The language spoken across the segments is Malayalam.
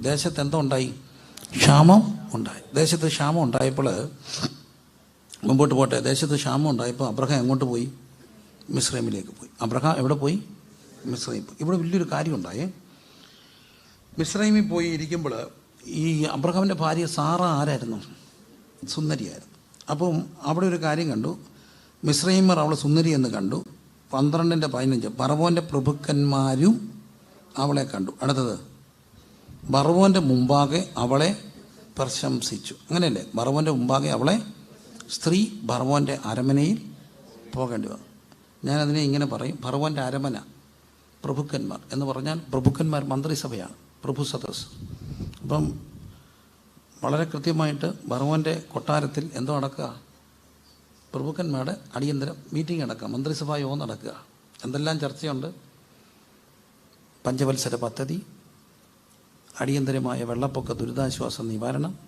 ദേശത്ത് എന്തോ ഉണ്ടായി? ക്ഷാമം ഉണ്ടായി. ദേശത്ത് ക്ഷാമം ഉണ്ടായപ്പോൾ മുമ്പോട്ട് പോട്ടെ. ദേശത്ത് ക്ഷാമം ഉണ്ടായപ്പോൾ അബ്രഹാം എങ്ങോട്ട് പോയി? മിസ്രൈമിലേക്ക് പോയി. അബ്രഹാം എവിടെ പോയി? മിസ്രൈം പോയി. ഇവിടെ വലിയൊരു കാര്യം ഉണ്ടായേ. മിസ്രൈമിൽ പോയി ഇരിക്കുമ്പോൾ ഈ അബ്രഹാമിന്റെ ഭാര്യ സാറ ആരായിരുന്നു? സുന്ദരിയായിരുന്നു അപ്പം അവിടെ ഒരു കാര്യം കണ്ടു. മിസ്രൈമർ അവളെ സുന്ദരി എന്ന് കണ്ടു. പന്ത്രണ്ടിന്റെ പതിനഞ്ച്. പറവോന്റെ പ്രഭുക്കന്മാരും അവളെ കണ്ടു. അടുത്തത്? ബർവോന്റെ മുമ്പാകെ അവളെ പ്രശംസിച്ചു. അങ്ങനെയല്ലേ? ബർവോന്റെ മുമ്പാകെ അവളെ സ്ത്രീ ബർവോന്റെ അരമനയിൽ പോകേണ്ടി വന്നു. ഞാനതിനെ ഇങ്ങനെ പറയും ബർവോന്റെ അരമന പ്രഭുക്കന്മാർ. എന്ന് പറഞ്ഞാൽ പ്രഭുക്കന്മാർ മന്ത്രിസഭയാണ് പ്രഭു സദസ് അപ്പം വളരെ കൃത്യമായിട്ട് ബർവോന്റെ കൊട്ടാരത്തിൽ എന്തോ നടക്കുക? പ്രഭുക്കന്മാരുടെ അടിയന്തര മീറ്റിംഗ് നടക്കുക മന്ത്രിസഭാ യോഗം നടക്കുക. എന്തെല്ലാം ചർച്ചയുണ്ട്? പഞ്ചവത്സര പദ്ധതി അടിയന്തരമായ വെള്ളപ്പൊക്ക ദുരിതാശ്വാസ നിവാരണം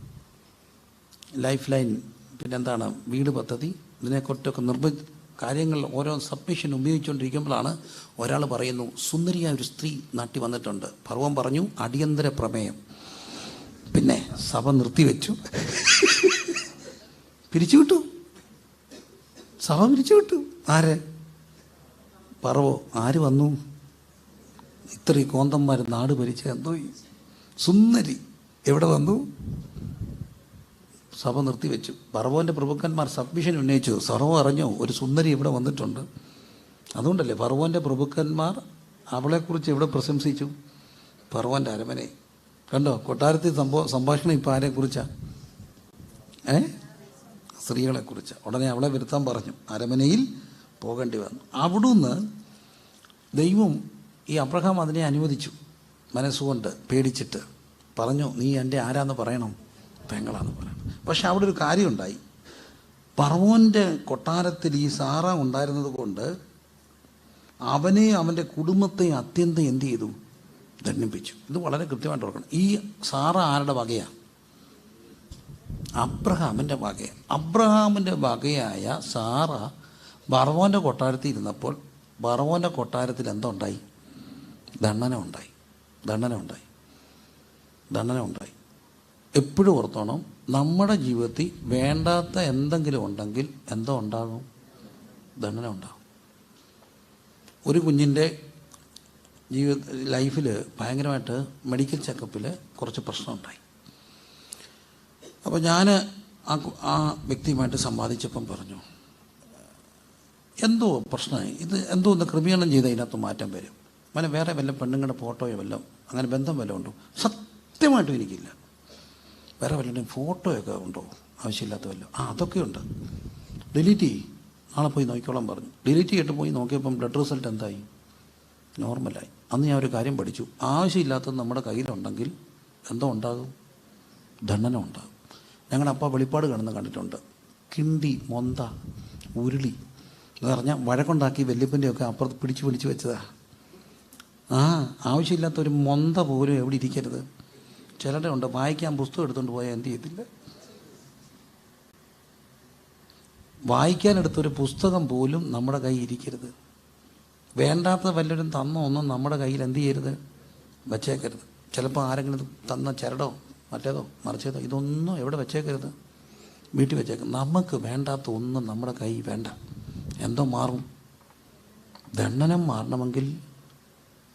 ലൈഫ് ലൈൻ പിന്നെന്താണ് വീട് പദ്ധതി ഇതിനെക്കുറിച്ചൊക്കെ നിർബ കാര്യങ്ങൾ ഓരോ സബ്മിഷൻ ഉപയോഗിച്ചുകൊണ്ടിരിക്കുമ്പോഴാണ് ഒരാൾ പറയുന്നു സുന്ദരിയായ ഒരു സ്ത്രീ നാട്ടി വന്നിട്ടുണ്ട്. പർവം പറഞ്ഞു അടിയന്തര പ്രമേയം. പിന്നെ സഭ നിർത്തിവെച്ചു. പിരിച്ചുവിട്ടു. സഭ പിരിച്ചുവിട്ടു. ആര്? പറവോ ആര് വന്നു? ഇത്രയും കോന്തന്മാർ നാട് ഭരിച്ച എന്തോ സുന്ദരി. എവിടെ വന്നു സഭ നിർത്തിവെച്ചു. പറവോന്റെ പ്രഭുക്കന്മാർ സബ്മിഷൻ ഉന്നയിച്ചു. സർവോ അറിഞ്ഞോ? ഒരു സുന്ദരി ഇവിടെ വന്നിട്ടുണ്ട്. അതുകൊണ്ടല്ലേ പറവോന്റെ പ്രഭുക്കന്മാർ അവളെക്കുറിച്ച് എവിടെ പ്രശംസിച്ചു? പറവോന്റെ അരമനെ. കണ്ടോ? കൊട്ടാരത്തിൽ സംഭവ സംഭാഷണം ഇപ്പം ആരെക്കുറിച്ചാണ് ഏ? സ്ത്രീകളെക്കുറിച്ച്. ഉടനെ അവളെ വരുത്താൻ പറഞ്ഞു. അരമനയിൽ പോകേണ്ടി വന്നു. അവിടുന്ന് ദൈവം ഈ അബ്രഹാം അതിനെ അനുവദിച്ചു. മനസ്സുകൊണ്ട് പേടിച്ചിട്ട് പറഞ്ഞു നീ എന്റെ ആരാന്ന് പറയണം? പെങ്ങളാന്ന് പറയണം. പക്ഷെ അവിടെ ഒരു കാര്യമുണ്ടായി. പറവോന്റെ കൊട്ടാരത്തിൽ ഈ സാറ ഉണ്ടായിരുന്നത് കൊണ്ട് അവനെ അവന്റെ കുടുംബത്തെ അത്യന്തം എന്ത് ചെയ്തു? ദണ്ണിപ്പിച്ചു ഇത് വളരെ കൃത്യമായിട്ട് ഓർക്കണം. ഈ സാറ ആരുടെ വകയാണ് അബ്രഹാമിന്റെ വകയാണ് അബ്രഹാമിന്റെ വകയായ സാറ ബർവോന്റെ കൊട്ടാരത്തിൽ ഇരുന്നപ്പോൾ ബർവോന്റെ കൊട്ടാരത്തിൽ എന്തുണ്ടായി ദണ്ണനം ഉണ്ടായി. ദണ്ഡന ഉണ്ടായി ദണ്ഡന ഉണ്ടായി എപ്പോഴും ഓർത്തോണം നമ്മുടെ ജീവിതത്തിൽ വേണ്ടാത്ത എന്തെങ്കിലും ഉണ്ടെങ്കിൽ എന്തോ ഉണ്ടാകും. ദണ്ഡന ഉണ്ടാകും ഒരു കുഞ്ഞിന്റെ ജീവിത ലൈഫിൽ ഭയങ്കരമായിട്ട് മെഡിക്കൽ ചെക്കപ്പിൽ കുറച്ച് പ്രശ്നമുണ്ടായി. അപ്പോൾ ഞാൻ ആ ആ വ്യക്തിയുമായിട്ട് സംവാദിച്ചപ്പം പറഞ്ഞു എന്തോ പ്രശ്നമായി? ഇത് എന്തോ ഒന്ന് ക്രമീകരണം ചെയ്ത് അതിനകത്ത് മാറ്റം വരും. അങ്ങനെ വേറെ വല്ല പെണ്ണുങ്ങളുടെ ഫോട്ടോയോ വല്ലതും അങ്ങനെ ബന്ധം വല്ലതും ഉണ്ടോ? സത്യമായിട്ടും എനിക്കില്ല. വേറെ വല്ലതും ഫോട്ടോയൊക്കെ ഉണ്ടോ? ആവശ്യമില്ലാത്ത വല്ലതും ആ അതൊക്കെ ഉണ്ട്. ഡിലീറ്റ് ചെയ്യ്. നാളെ പോയി നോക്കിക്കോളാൻ പറഞ്ഞു. ഡിലീറ്റ് ചെയ്തിട്ട് പോയി നോക്കിയപ്പം ബ്ലഡ് റിസൾട്ട് എന്തായി? നോർമലായി അന്ന് ഞാൻ ഒരു കാര്യം പഠിച്ചു. ആവശ്യമില്ലാത്തത് നമ്മുടെ കയ്യിലുണ്ടെങ്കിൽ എന്തോ ഉണ്ടാകും? ദണ്ഡനം ഉണ്ടാകും. ഞങ്ങളുടെ അപ്പ വെളിപ്പാട് കാണുന്ന കണ്ടിട്ടുണ്ട്. കിണ്ടി മൊന്ത ഉരുളി. എന്ന് പറഞ്ഞാൽ വഴക്കുണ്ടാക്കി വല്യപ്പന്റെയൊക്കെ അപ്പുറത്ത് പിടിച്ച് പിടിച്ച് വെച്ചതാ. ആ ആവശ്യമില്ലാത്ത ഒരു മൊന്ത പോലും എവിടെ ഇരിക്കരുത്. ചിലരുടെ ഉണ്ട് വായിക്കാൻ പുസ്തകം എടുത്തുകൊണ്ട് പോയാൽ എന്ത് ചെയ്യത്തില്ല. വായിക്കാനെടുത്തൊരു പുസ്തകം പോലും നമ്മുടെ കയ്യിൽ ഇരിക്കരുത്. വേണ്ടാത്ത വല്ലവരും തന്ന ഒന്നും നമ്മുടെ കയ്യിൽ എന്ത് ചെയ്യരുത്? വെച്ചേക്കരുത്. ചിലപ്പോൾ ആരെങ്കിലും തന്ന ചരടോ മറ്റേതോ മറിച്ചതോ ഇതൊന്നും എവിടെ വെച്ചേക്കരുത്? വീട്ടിൽ വെച്ചേക്കും. നമുക്ക് വേണ്ടാത്ത ഒന്നും നമ്മുടെ കൈ വേണ്ട. എന്തോ മാറും. ദണ്ഡനം മാറണമെങ്കിൽ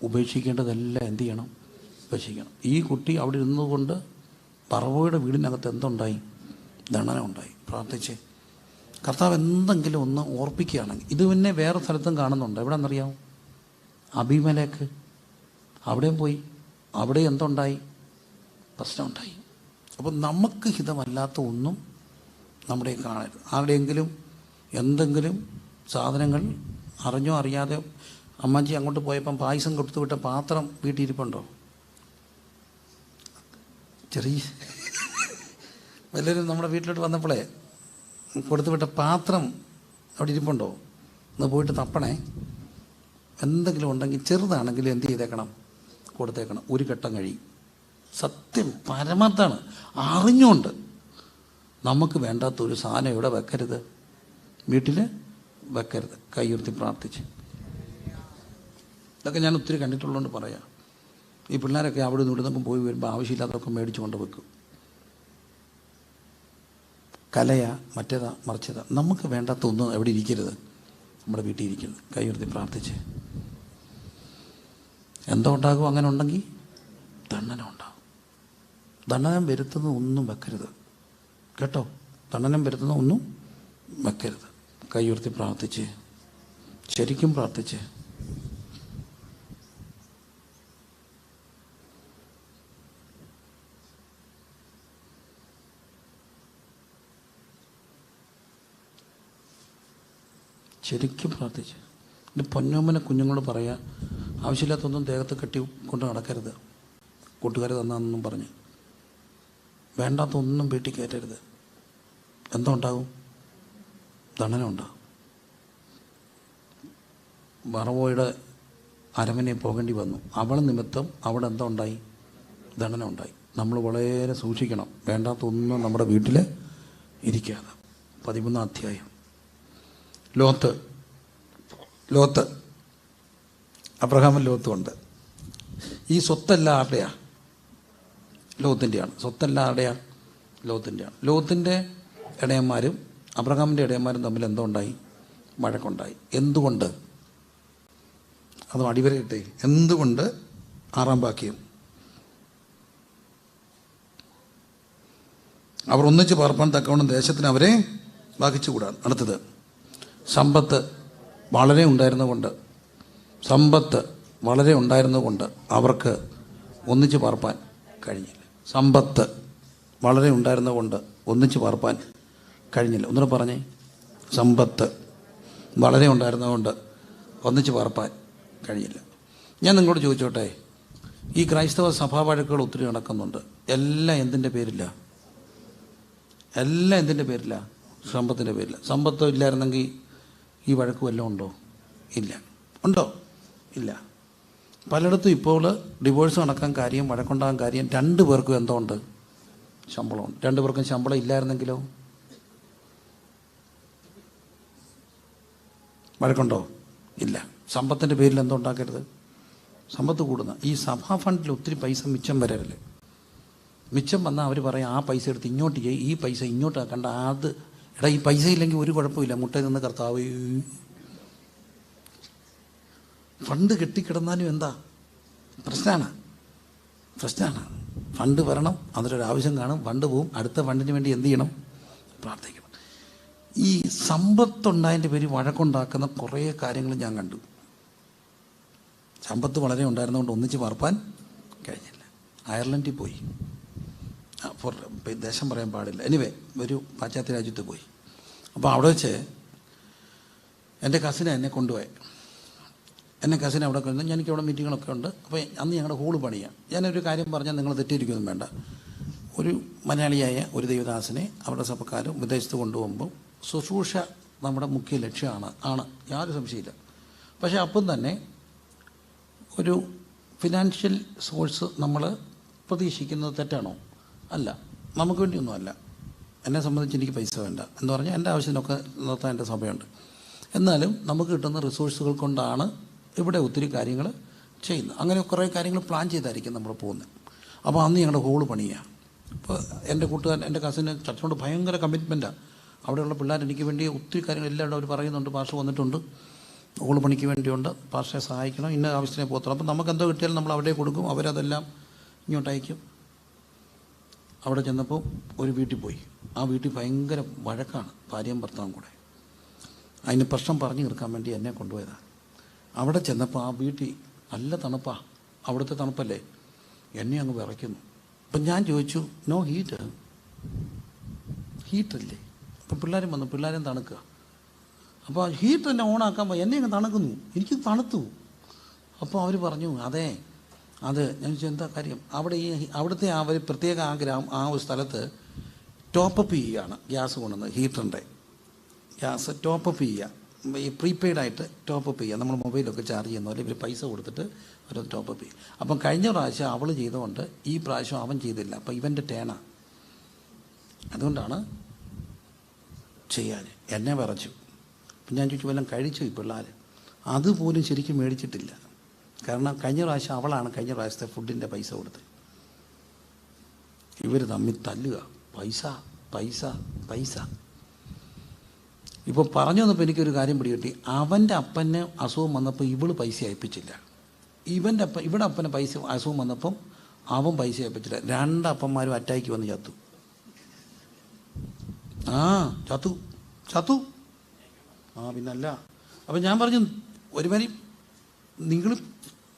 ഉപേക്ഷിക്കേണ്ടതെല്ലാം എന്ത് ചെയ്യണം? ഉപേക്ഷിക്കണം. ഈ കുട്ടി അവിടെ ഇരുന്നതുകൊണ്ട് പറവയുടെ വീടിനകത്ത് എന്തുണ്ടായി? ദണ്ണന ഉണ്ടായി പ്രാർത്ഥിച്ച്. കർത്താവ് എന്തെങ്കിലും ഒന്ന് ഓർപ്പിക്കുകയാണെങ്കിൽ ഇത് പിന്നെ വേറെ സ്ഥലത്തും കാണുന്നുണ്ട്. എവിടെ നിന്നറിയാമോ അഭിമലേക്ക് അവിടെയും പോയി. അവിടെ എന്തുണ്ടായി? പ്രശ്നമുണ്ടായി. അപ്പം നമുക്ക് ഹിതമല്ലാത്ത ഒന്നും നമ്മുടെ കാണരുത്. ആരുടെയെങ്കിലും എന്തെങ്കിലും സാധനങ്ങൾ അറിഞ്ഞോ അറിയാതെ അമ്മച്ചി അങ്ങോട്ട് പോയപ്പം പായസം കൊടുത്തു വിട്ട പാത്രം വീട്ടിലിരിപ്പുണ്ടോ? ചെറിയ വല്ലവരും നമ്മുടെ വീട്ടിലോട്ട് വന്നപ്പോഴേ കൊടുത്തു വിട്ട പാത്രം അവിടെ ഇരിപ്പുണ്ടോ? ഒന്ന് പോയിട്ട് തപ്പണേ. എന്തെങ്കിലും ഉണ്ടെങ്കിൽ ചെറുതാണെങ്കിലും എന്ത് ചെയ്തേക്കണം? കൊടുത്തേക്കണം. ഒരു ഘട്ടം കഴി. സത്യം പരമാർത്ഥമാണ്. അറിഞ്ഞുകൊണ്ട്. നമുക്ക് വേണ്ടാത്ത ഒരു സാധനം ഇവിടെ വെക്കരുത്. വീട്ടിൽ വെക്കരുത്. കൈയുർത്തി പ്രാർത്ഥിച്ച്. ഇതൊക്കെ ഞാൻ ഒത്തിരി കണ്ടിട്ടുള്ളതുകൊണ്ട് പറയാം. ഈ പിള്ളേരൊക്കെ അവിടെ നിന്ന് ഇവിടുന്നൊക്കെ പോയി വരുമ്പോൾ ആവശ്യമില്ലാത്തതൊക്കെ മേടിച്ചു കൊണ്ട് വെക്കും കലയാ മറ്റേതാ മറിച്ചതാ. നമുക്ക് വേണ്ടാത്ത ഒന്നും എവിടെ ഇരിക്കരുത്. നമ്മുടെ വീട്ടിൽ ഇരിക്കരുത്. കൈയുയർത്തി പ്രാർത്ഥിച്ച്. എന്തോ ഉണ്ടാകും അങ്ങനെ ഉണ്ടെങ്കിൽ ദണ്ഡനം ഉണ്ടാകും. ദണ്ഡനം വരുത്തുന്ന ഒന്നും വെക്കരുത്. കേട്ടോ? ദണ്ഡനം വരുത്തുന്ന ഒന്നും വെക്കരുത്. കൈയുയർത്തി പ്രാർത്ഥിച്ച്. ശരിക്കും പ്രാർത്ഥിച്ച്. ശരിക്കും പ്രാർത്ഥിച്ച്. എന്റെ പൊന്നോമ്മനെ കുഞ്ഞുങ്ങളോട് പറയാ ആവശ്യമില്ലാത്തൊന്നും ദേഹത്ത് കെട്ടി കൊണ്ട് നടക്കരുത്. കൂട്ടുകാർ തന്നാന്നൊന്നും പറഞ്ഞ്. വേണ്ടാത്തൊന്നും വീട്ടിൽ കയറ്റരുത്. എന്തോ ഉണ്ടാകും ദണനം ഉണ്ടാകും വറവോയുടെ അരമനെ പോകേണ്ടി വന്നു. അവൾ നിമിത്തം അവിടെ എന്തോ ഉണ്ടായി? ദണ്ഡനം ഉണ്ടായി നമ്മൾ വളരെ സൂക്ഷിക്കണം. വേണ്ടാത്തൊന്നും നമ്മുടെ വീട്ടിൽ ഇരിക്കാതെ. പതിമൂന്നാം അധ്യായം. ലോത്ത്. ലോത്ത്. അബ്രഹാമും ലോത്തും ഉണ്ട്. ഈ സ്വത്തെല്ലാം ആരുടെയാ? ലോത്തിന്റെയാണ്. സ്വത്തെല്ലാം ആരുടെയാ? ലോത്തിന്റെയാണ്. ലോത്തിന്റെ ഇടയന്മാരും അബ്രഹാമിന്റെ ഇടയന്മാരും തമ്മിൽ എന്തോ ഉണ്ടായി? വഴക്കുണ്ടായി. എന്തുകൊണ്ട്? അത് അടിവരയിട്ടെ എന്തുകൊണ്ട് ആറാം ബാക്കിയും അവർ ഒന്നിച്ച് പാർപ്പാൻ തക്കവണ്ണം ദേശത്തിന് അവരെ ബാധിച്ചുകൂടാ അടുത്തത്. സമ്പത്ത് വളരെ ഉണ്ടായിരുന്നതുകൊണ്ട് സമ്പത്ത് വളരെ ഉണ്ടായിരുന്നതുകൊണ്ട് അവർക്ക് ഒന്നിച്ചു പാർപ്പാൻ കഴിഞ്ഞില്ല. സമ്പത്ത് വളരെ ഉണ്ടായിരുന്നതുകൊണ്ട് ഒന്നിച്ചു പാർപ്പാൻ കഴിഞ്ഞില്ല. ഒന്നുകൂടെ പറഞ്ഞേ. സമ്പത്ത് വളരെ ഉണ്ടായിരുന്നതുകൊണ്ട് ഒന്നിച്ചു പാർപ്പാൻ കഴിഞ്ഞില്ല. ഞാൻ നിങ്ങളോട് ചോദിച്ചോട്ടെ ഈ ക്രൈസ്തവ സഭാ വഴക്കുകൾ ഒത്തിരി നടക്കുന്നുണ്ട്. എല്ലാം എന്തിന്റെ പേരില്ല? എല്ലാം എന്തിന്റെ പേരില്ല? സമ്പത്തിന്റെ പേരില്ല. സമ്പത്ത് ഇല്ലായിരുന്നെങ്കിൽ ഈ വഴക്ക് വല്ലതും ഉണ്ടോ? ഇല്ല. ഉണ്ടോ? ഇല്ല. പലയിടത്തും ഇപ്പോൾ ഡിവോഴ്സ് നടക്കാൻ കാര്യം വഴക്കുണ്ടാകാൻ കാര്യം രണ്ട് പേർക്കും എന്തോ ഉണ്ട്? ശമ്പളമുണ്ട് രണ്ട് പേർക്കും ശമ്പളം ഇല്ലായിരുന്നെങ്കിലോ? വഴക്കുണ്ടോ? ഇല്ല. സമ്പത്തിന്റെ പേരിൽ എന്തോ ഉണ്ടാക്കരുത്. സമ്പത്ത് കൂടുന്ന. ഈ സഭാ ഫണ്ടിൽ ഒത്തിരി പൈസ മിച്ചം വരരുത്. മിച്ചം വന്നാൽ അവർ പറയും ആ പൈസ എടുത്ത് ഇങ്ങോട്ട് ചെയ്യും. ഈ പൈസ ഇങ്ങോട്ട് ആക്കണ്ട. അത് എടാ ഈ പൈസ ഇല്ലെങ്കിൽ ഒരു കുഴപ്പമില്ല. മുട്ടയിൽ നിന്ന് കർത്താവ് ഫണ്ട് കെട്ടിക്കിടന്നാലും എന്താ? പ്രശ്നമാണ് പ്രശ്നമാണ് ഫണ്ട് വരണം അതിലൊരു ആവശ്യം കാണും. ഫണ്ട് പോവും. അടുത്ത ഫണ്ടിന് വേണ്ടി എന്ത് ചെയ്യണം? പ്രാർത്ഥിക്കണം. ഈ സമ്പത്തുണ്ടായതിന്റെ പേര് വഴക്കുണ്ടാക്കുന്ന കുറേ കാര്യങ്ങൾ ഞാൻ കണ്ടു. സമ്പത്ത് വളരെ ഉണ്ടായിരുന്നതുകൊണ്ട് ഒന്നിച്ച് പറപ്പാൻ കഴിഞ്ഞില്ല. അയർലൻഡിൽ പോയി. ഫോർ ദേശം പറയാൻ പാടില്ല. എനിവേ ഒരു പാശ്ചാത്യ രാജ്യത്ത് പോയി. അപ്പോൾ അവിടെ വെച്ച് എന്റെ കസിനെ എന്നെ കൊണ്ടുപോയി. എന്നെ കസിൻ അവിടെ കൊണ്ട് എനിക്ക് അവിടെ മീറ്റിങ്ങുകളൊക്കെ ഉണ്ട്. അപ്പോൾ അന്ന് ഞങ്ങളുടെ ഹോൾ പണിയാം. ഞാനൊരു കാര്യം പറഞ്ഞാൽ നിങ്ങൾ തെറ്റിയിരിക്കൊന്നും വേണ്ട. ഒരു മലയാളിയായ ഒരു ദൈവദാസനെ അവരുടെ സഭക്കാരും വിദേശത്ത് കൊണ്ടുപോകുമ്പോൾ ശുശ്രൂഷ നമ്മുടെ മുഖ്യ ലക്ഷ്യമാണ്. ആണ്. യാതൊരു സംശയമില്ല പക്ഷേ അപ്പം തന്നെ ഒരു ഫിനാൻഷ്യൽ സോഴ്സ് നമ്മൾ പ്രതീക്ഷിക്കുന്നത് തെറ്റാണോ? അല്ല നമുക്ക് വേണ്ടിയൊന്നുമല്ല. എന്നെ സംബന്ധിച്ച് എനിക്ക് പൈസ വേണ്ട. എന്ന് പറഞ്ഞാൽ എന്റെ ആവശ്യത്തിനൊക്കെ നിർത്താൻ എന്റെ സഭയുണ്ട്. എന്നാലും നമുക്ക് കിട്ടുന്ന റിസോഴ്സുകൾ കൊണ്ടാണ് ഇവിടെ ഒത്തിരി കാര്യങ്ങൾ ചെയ്യുന്നത്. അങ്ങനെ കുറേ കാര്യങ്ങൾ പ്ലാൻ ചെയ്തായിരിക്കും നമ്മൾ പോകുന്നത്. അപ്പോൾ അന്ന് ഞങ്ങളുടെ ഹോൾ പണിയുക അപ്പോൾ എന്റെ കൂട്ടുകാരൻ എന്റെ കസിന് ചർച്ചോട് ഭയങ്കര കമ്മിറ്റ്മെന്റാണ് അവിടെയുള്ള പിള്ളേർ എനിക്ക് വേണ്ടി ഒത്തിരി കാര്യങ്ങൾ എല്ലാവരും അവർ പറയുന്നുണ്ട്. പാഷ വന്നിട്ടുണ്ട്. ഹോൾ പണിക്ക് വേണ്ടിയുണ്ട്. പാഷയെ സഹായിക്കണം. ഇന്ന ആവശ്യത്തിനെ പോകത്തുള്ളൂ. അപ്പോൾ നമുക്ക് എന്തോ കിട്ടിയാലും നമ്മൾ അവിടെ കൊടുക്കും. അവരതെല്ലാം ഇങ്ങോട്ട് അയക്കും അവിടെ ചെന്നപ്പോൾ ഒരു വീട്ടിൽ പോയി. ആ വീട്ടിൽ ഭയങ്കര വഴക്കാണ് ഭാര്യയും ഭർത്താവും കൂടെ. അതിന് പ്രശ്നം പറഞ്ഞു തീർക്കാൻ വേണ്ടി എന്നെ കൊണ്ടുപോയതാണ് അവിടെ ചെന്നപ്പോൾ ആ വീട്ടിൽ നല്ല തണുപ്പാ. അവിടുത്തെ തണുപ്പല്ലേ? എന്നെ അങ്ങ് വിറയ്ക്കുന്നു. അപ്പം ഞാൻ ചോദിച്ചു നോ ഹീറ്റ് ഹീറ്റല്ലേ അപ്പം പിള്ളേരും വന്നു പിള്ളേരും തണുക്കുക. അപ്പോൾ ഹീറ്റ് തന്നെ ഓണാക്കാൻ എന്നെ അങ്ങ് തണുക്കുന്നു. എനിക്ക് തണുത്തു. അപ്പോൾ അവർ പറഞ്ഞു അതെ അത് ഞാൻ എന്താ കാര്യം? അവിടെ ഈ അവിടുത്തെ ആ ഒരു പ്രത്യേക ആഗ്രഹം ആ ഒരു സ്ഥലത്ത് ടോപ്പപ്പ് ചെയ്യുകയാണ് ഗ്യാസ് കൊണ്ടുവന്ന് ഹീറ്ററിന്റെ. ഗ്യാസ് ടോപ്പപ്പ് ചെയ്യുക. ഈ പ്രീപെയ്ഡ് ആയിട്ട് ടോപ്പപ്പ് ചെയ്യുക. നമ്മൾ മൊബൈലൊക്കെ ചാർജ് ചെയ്യുന്ന പോലെ ഇവർ പൈസ കൊടുത്തിട്ട് അവർ ടോപ്പപ്പ് ചെയ്യും. അപ്പം കഴിഞ്ഞ പ്രാവശ്യം അവൾ ചെയ്തുകൊണ്ട് ഈ പ്രാവശ്യം അവൻ ചെയ്തില്ല. അപ്പം ഇവന്റെ ടേണ അതുകൊണ്ടാണ് ചെയ്യാൻ. എന്നെ വിറച്ചു. അപ്പം ഞാൻ ചോദിച്ചു വല്ലതും കഴിച്ചു ഈ പിള്ളേർ അതുപോലും ശരിക്കും മേടിച്ചിട്ടില്ല. കാരണം കഴിഞ്ഞ പ്രാവശ്യം അവളാണ് കഴിഞ്ഞ പ്രാവശ്യത്തെ ഫുഡിന്റെ പൈസ കൊടുത്തത്. ഇവർ തമ്മിൽ തല്ലുക. പൈസ പൈസ പൈസ. ഇപ്പോൾ പറഞ്ഞു വന്നപ്പോൾ എനിക്കൊരു കാര്യം പിടികിട്ടി. അവന്റെ അപ്പന് അസുഖം വന്നപ്പോൾ ഇവൾ പൈസ അയപ്പിച്ചില്ല ഇവന്റെ അപ്പൻ ഇവിടെ അപ്പന് പൈസ അസുഖം വന്നപ്പം അവൻ പൈസ അയപ്പിച്ചില്ല രണ്ടപ്പന്മാരും അറ്റാക്ക് വന്ന് ചത്തു. ആ ചത്തു. ചത്തു. ആ പിന്നല്ല. അപ്പം ഞാൻ പറഞ്ഞു ഒരുമാതിരി നിങ്ങൾ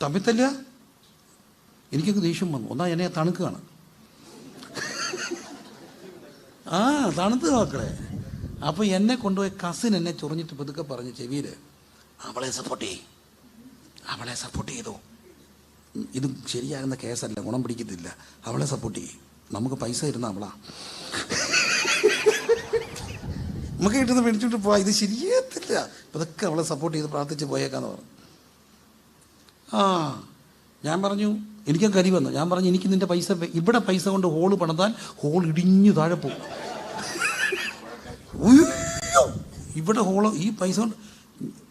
തമ്മിൽ തല്ലുക? എനിക്കൊക്കെ ദേഷ്യം വന്നു. ഒന്നാ എന്നെ തണുക്കുകയാണ്. ആ തണുത്ത് മക്കളെ. അപ്പോൾ എന്നെ കൊണ്ടുപോയി കസിൻ എന്നെ ചൊറിഞ്ഞിട്ട് പതുക്കെ പറഞ്ഞു ചെവിയിൽ അവളെ സപ്പോർട്ട് ചെയ് അവളെ സപ്പോർട്ട് ചെയ്തു. ഇത് ശരിയാകുന്ന കേസല്ല ഗുണം പിടിക്കത്തില്ല. അവളെ സപ്പോർട്ട് ചെയ്യും. നമുക്ക് പൈസ ഇരുന്ന അവളാ. നമുക്ക് കിട്ടുന്ന മേടിച്ചോണ്ട് പോവാ. ഇത് ശരിയത്തില്ല ഇതൊക്കെ അവളെ സപ്പോർട്ട് ചെയ്ത് പ്രാർത്ഥിച്ച് പോയേക്കാന്ന് പറഞ്ഞു. ആ ഞാൻ പറഞ്ഞു എനിക്കും കരി വന്നു. ഞാൻ പറഞ്ഞു എനിക്ക് നിന്റെ പൈസ ഇവിടെ പൈസ കൊണ്ട് ഹോൾ പണിതാൽ ഹോൾ ഇടിഞ്ഞു താഴെ പോകും! ഇവിടെ ഹോൾ ഈ പൈസ കൊണ്ട്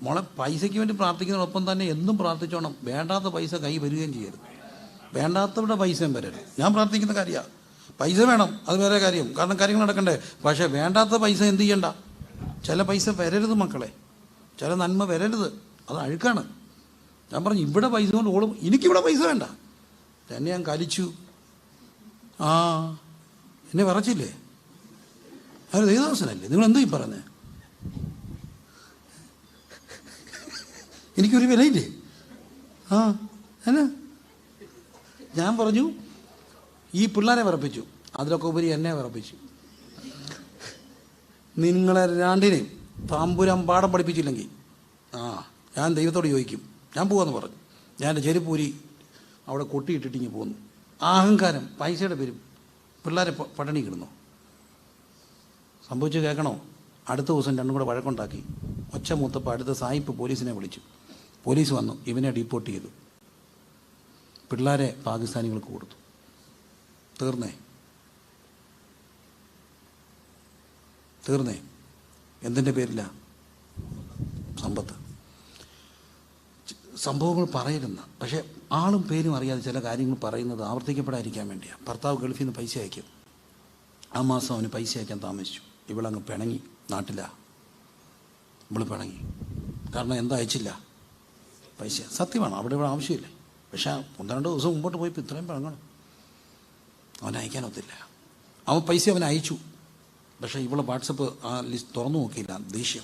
മോളെ പൈസയ്ക്ക് വേണ്ടി പ്രാർത്ഥിക്കുന്നതിനൊപ്പം തന്നെ എന്നും പ്രാർത്ഥിച്ചോണം. വേണ്ടാത്ത പൈസ കൈ വരികയും ചെയ്യരുത്. വേണ്ടാത്തവരുടെ പൈസയും വരരുത്. ഞാൻ പ്രാർത്ഥിക്കുന്ന കാര്യമാണ് പൈസ വേണം അത് വേറെ കാര്യം. കാരണം കാര്യങ്ങൾ നടക്കണ്ടേ? പക്ഷേ വേണ്ടാത്ത പൈസ എന്ത് ചെയ്യണ്ട? ചില പൈസ വരരുത് മക്കളെ. ചില നന്മ വരരുത്. അത് അഴുക്കാണ്. ഞാൻ പറഞ്ഞു ഇവിടെ പൈസ കൊണ്ട് ഓളും എനിക്കിവിടെ പൈസ വേണ്ട. എന്നെ ഞാൻ കലിച്ചു. ആ എന്നെ വിറച്ചില്ലേ അവർ ദേവദാസനല്ലേ? നിങ്ങൾ എന്തോ ഈ പറഞ്ഞേ? എനിക്കൊരു വിലയില്ലേ? ആ എന്നാ? ഞാൻ പറഞ്ഞു ഈ പിള്ളേരെ വിറപ്പിച്ചു അതിലൊക്കെ ഉപരി എന്നെ വിറപ്പിച്ചു നിങ്ങളെ രണ്ടിനെയും താമ്പുരം പാഠം പഠിപ്പിച്ചില്ലെങ്കിൽ. ആ ഞാൻ ദൈവത്തോട് ചോദിക്കും. ഞാൻ പോവാന്ന് പറഞ്ഞു. ഞാൻ എന്റെ ചെരുപ്പൂരി അവിടെ കൊട്ടിയിട്ടിട്ട് ഇങ്ങനെ പോന്നു. ആ അഹങ്കാരം പൈസയുടെ പേര് പിള്ളേരെ പട്ടണി കിടന്നു. സംഭവിച്ചു കേൾക്കണോ? അടുത്ത ദിവസം രണ്ടും കൂടെ വഴക്കുണ്ടാക്കി. ഒച്ച മൂത്തപ്പോൾ അടുത്ത സായിപ്പ് പോലീസിനെ വിളിച്ചു. പോലീസ് വന്നു ഇവനെ ഡീപ്പോർട്ട് ചെയ്തു. പിള്ളേരെ പാകിസ്ഥാനികൾക്ക് കൊടുത്തു. തീർന്നേ. തീർന്നേ. എന്തിന്റെ പേരില്ല സമ്പത്ത്. സംഭവങ്ങൾ പറയരുന്ന പക്ഷേ ആളും പേരും അറിയാതെ ചില കാര്യങ്ങൾ പറയുന്നത് ആവർത്തിക്കപ്പെടാതിരിക്കാൻ വേണ്ടിയാണ് ഭർത്താവ് ഗൾഫിൽ നിന്ന് പൈസ അയക്കും. ആ മാസം അവന് പൈസ അയക്കാൻ താമസിച്ചു. ഇവളങ്ങ് പിണങ്ങി. നാട്ടിലാ. ഇവൾ പിണങ്ങി. കാരണം എന്താ അയച്ചില്ല? പൈസ. സത്യമാണ്. അവിടെ ഇവിടെ ആവശ്യമില്ല. പക്ഷേ ഒന്ന് രണ്ട് ദിവസം മുമ്പോട്ട് പോയപ്പോൾ ഇത്രയും പിണങ്ങണം. അവൻ അയക്കാനൊത്തില്ല അവൻ പൈസ അവൻ അയച്ചു. പക്ഷേ ഇവളെ വാട്സപ്പ് ആ ലിസ്റ്റ് തുറന്നു നോക്കിയില്ല. ദേഷ്യം.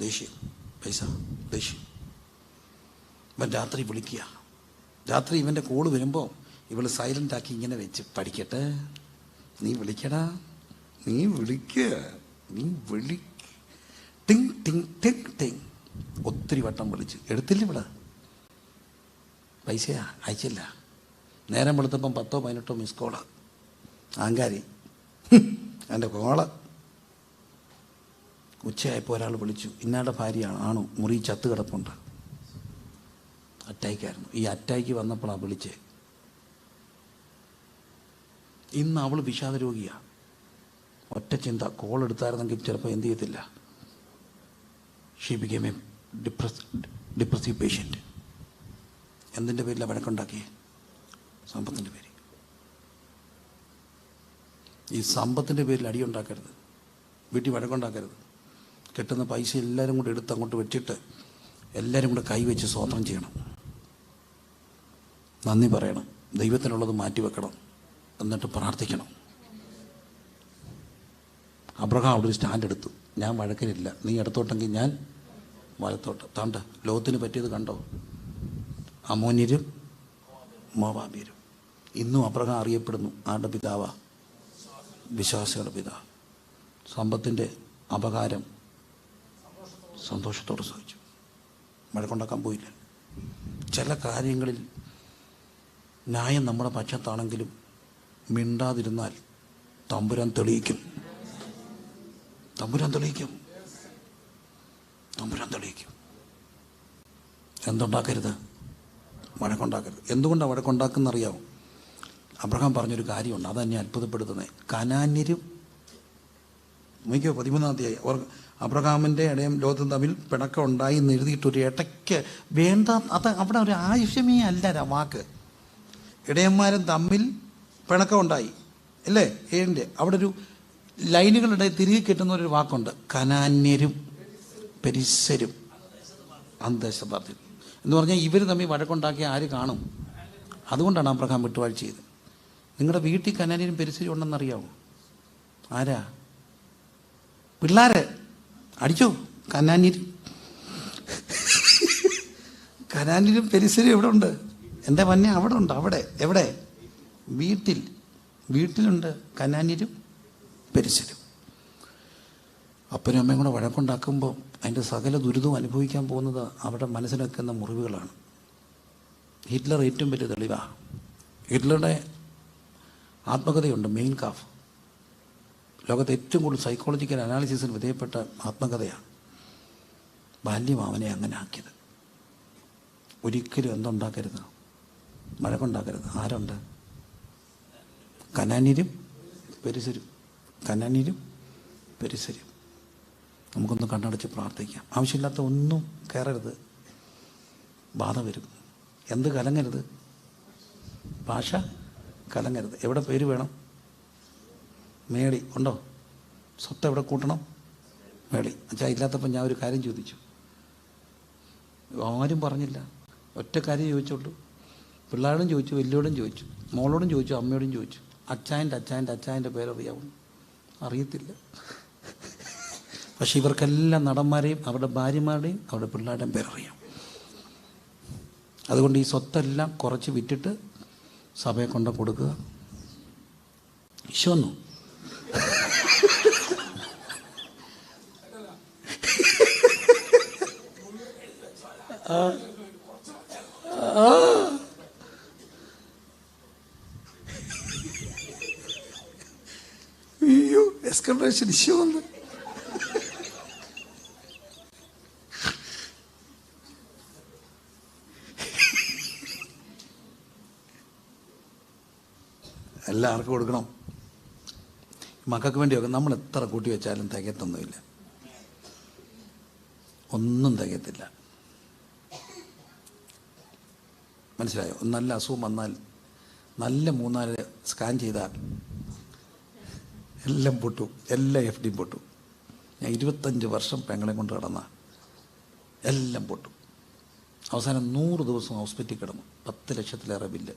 ദേഷ്യം. പൈസ. ദേഷ്യം. ഇവൻ രാത്രി വിളിക്കുക. രാത്രി ഇവന്റെ കോൾ വരുമ്പോൾ ഇവൾ സൈലന്റ് ആക്കി ഇങ്ങനെ വെച്ച് പഠിക്കട്ടെ. നീ വിളിക്കടാ. നീ വിളിക്കുക നീ വിളി. ടിങ് ടിങ് ടിങ് ടിങ്. ഒത്തിരി വട്ടം വിളിച്ച്. എടുത്തില്ല ഇവിടെ പൈസയാ? അയച്ചില്ല. നേരം വെളുത്തപ്പം പത്തോ പതിനെട്ടോ മിസ് കോൾ ആങ്കാരി. എന്റെ കോൾ. ഉച്ചയായപ്പോൾ ഒരാൾ വിളിച്ചു. ഇന്നാളുടെ ഭാര്യയാണ് ആണോ? മുറി ചത്ത് കിടപ്പുണ്ട്. അറ്റായിക്കായിരുന്നു ഈ അറ്റായിക്ക് വന്നപ്പോഴാണ് വിളിച്ചേ. ഇന്ന് അവൾ വിഷാദ രോഗിയാണ് ഒറ്റ ചിന്ത കോൾ എടുത്തായിരുന്നെങ്കിൽ ചിലപ്പോൾ എന്ത് ചെയ്യത്തില്ല. She became a depress depressive patient എന്തിന്റെ പേരിലാണ് വഴക്കുണ്ടാക്കിയേ? സമ്പത്തിന്റെ പേര്. ഈ സമ്പത്തിന്റെ പേരിൽ അടിയുണ്ടാക്കരുത് വീട്ടിൽ വഴക്കുണ്ടാക്കരുത്. കിട്ടുന്ന പൈസ എല്ലാവരും കൂടെ എടുത്ത് അങ്ങോട്ട് വെച്ചിട്ട് എല്ലാവരും കൂടെ കൈവച്ച് സ്വാതന്ത്ര്യം ചെയ്യണം. നന്ദി പറയണം. ദൈവത്തിനുള്ളത് മാറ്റിവെക്കണം. എന്നിട്ട് പ്രാർത്ഥിക്കണം. അബ്രഹാം അവിടെ ഒരു സ്റ്റാൻഡ് എടുത്തു. ഞാൻ വഴക്കിനില്ല. നീ ഇടത്തോട്ടെങ്കിൽ ഞാൻ വലത്തോട്ട്. താണ്ട ലോകത്തിന് പറ്റിയത് കണ്ടോ? അമോന്യരും മോവാബിയരും. ഇന്നും അബ്രഹാം അറിയപ്പെടുന്നു. ആരുടെ പിതാവ? വിശ്വാസികളുടെ പിതാവ് സമ്പത്തിന്റെ അപകാരം സന്തോഷത്തോടെ സഹിച്ചു. മഴ കൊണ്ടാക്കാൻ പോയില്ല. ചില കാര്യങ്ങളിൽ ന്യായം നമ്മുടെ പക്ഷത്താണെങ്കിലും മിണ്ടാതിരുന്നാൽ തമ്പുരാൻ തെളിയിക്കും. തമ്പുരാൻ തെളിയിക്കും. തമ്പുരാൻ തെളിയിക്കും. എന്തുണ്ടാക്കരുത്? വഴക്കുണ്ടാക്കരുത്. എന്തുകൊണ്ടാണ് വഴക്കുണ്ടാക്കുന്നറിയാമോ അബ്രഹാം പറഞ്ഞൊരു കാര്യമുണ്ട്. അതെന്നെ അത്ഭുതപ്പെടുത്തുന്നത് കനാന്യരും നോക്കിയോ? പതിമൂന്നാം തീയതി അവർ അബ്രഹാമിന്റെ ഇടയും ലോകത്തും തമ്മിൽ പിണക്കം ഉണ്ടായി എന്ന് എഴുതിയിട്ടൊരു ഇടയ്ക്ക് വേണ്ട അത് അവിടെ ഒരു ആവശ്യമേ അല്ല വാക്ക്. ഇടയന്മാരും തമ്മിൽ പിണക്കമുണ്ടായി അല്ലേ? ഏഴിന്റെ അവിടെ ഒരു ലൈനുകളുടെ തിരികെ കിട്ടുന്ന ഒരു വാക്കുണ്ട്. കനാന്യരും പെരിസരും അന്തേശപാർട്ടി എന്ന് പറഞ്ഞാൽ ഇവർ തമ്മിൽ വഴക്കുണ്ടാക്കിയ ആര് കാണും? അതുകൊണ്ടാണ് അബ്രഹാം വിട്ടുവാഴ്ച ചെയ്തത്. നിങ്ങളുടെ വീട്ടിൽ കനാന്യരും പെരിസരും ഉണ്ടെന്നറിയാമോ ആരാ? പിള്ളാര്. അടിച്ചോ. കനാന്യരും. കനാന്യരും പെരിസരും എവിടെ ഉണ്ട്? എന്റെ വന്നെ അവിടെ ഉണ്ട് അവിടെ. എവിടെ? വീട്ടിൽ. വീട്ടിലുണ്ട്. കനാനിരും പെരിസരും അപ്പനും അമ്മയും കൂടെ വഴക്കുണ്ടാക്കുമ്പോൾ അതിന്റെ സകല ദുരിതവും അനുഭവിക്കാൻ പോകുന്നത് അവിടെ മനസ്സിലാക്കുന്ന മുറിവുകളാണ്. ഹിറ്റ്ലർ ഏറ്റവും വലിയ തെളിവാണ് ഹിറ്റ്ലറുടെ ആത്മകഥയുണ്ട് മെയിൻ കാഫ്. ലോകത്തെ ഏറ്റവും കൂടുതൽ സൈക്കോളജിക്കൽ അനാലിസിസിന് വിധേയപ്പെട്ട ആത്മകഥയാണ് ബാല്യം അവനെ അങ്ങനെ ആക്കിയത്. ഒരിക്കലും എന്തുണ്ടാക്കരുത്. മഴക്കുണ്ടാക്കരുത് ആരുണ്ട്? കനാനീരും പെരിസരും കനാനീരും പെരിസരും നമുക്കൊന്ന് കണ്ണടച്ച് പ്രാർത്ഥിക്കാം. ആവശ്യമില്ലാത്ത ഒന്നും കയറരുത്. ബാധ വരും. എന്ത് കലങ്ങരുത്? ഭാഷ കലങ്ങരുത്. എവിടെ പേര് വേണം? മേളി. ഉണ്ടോ? സ്വത്ത് എവിടെ കൂട്ടണം? മേടി അച്ഛാ ഇല്ലാത്തപ്പോൾ ഞാൻ ഒരു കാര്യം ചോദിച്ചു. ആരും പറഞ്ഞില്ല. ഒറ്റ കാര്യം ചോദിച്ചുള്ളൂ. പിള്ളേരോടും ചോദിച്ചു വലിയോടും ചോദിച്ചു മോളോടും ചോദിച്ചു അമ്മയോടും ചോദിച്ചു. അച്ചായന്റെ അച്ചായന്റെ അച്ചായന്റെ പേരറിയാവും അറിയത്തില്ല. പക്ഷെ ഇവർക്കെല്ലാം നടന്മാരെയും അവരുടെ ഭാര്യമാരുടെയും അവരുടെ പിള്ളേരുടെയും പേരറിയാം. അതുകൊണ്ട് ഈ സ്വത്തെല്ലാം കുറച്ച് വിറ്റിട്ട് സഭയെ കൊണ്ട് കൊടുക്കുക. ഈശോന്നു അയ്യോ ഈശോ വന്ന്. എല്ലാവർക്കും കൊടുക്കണം. മക്കൾക്ക് വേണ്ടിയൊക്കെ നമ്മൾ എത്ര കൂട്ടി വെച്ചാലും തികത്തൊന്നുമില്ല ഒന്നും തികയത്തില്ല. മനസ്സിലായോ? നല്ല അസുഖം വന്നാൽ നല്ല മൂന്നാൽ സ്കാൻ ചെയ്താൽ എല്ലാം പൊട്ടു. എല്ലാം എഫ് ഡിയും പൊട്ടു. ഞാൻ ഇരുപത്തഞ്ച് വർഷം പെങ്ങളെ കൊണ്ട് കിടന്ന എല്ലാം പൊട്ടു. അവസാനം നൂറ് ദിവസം ഹോസ്പിറ്റലിൽ കിടന്നു. പത്ത് ലക്ഷത്തിലേറെ ബില്ല്.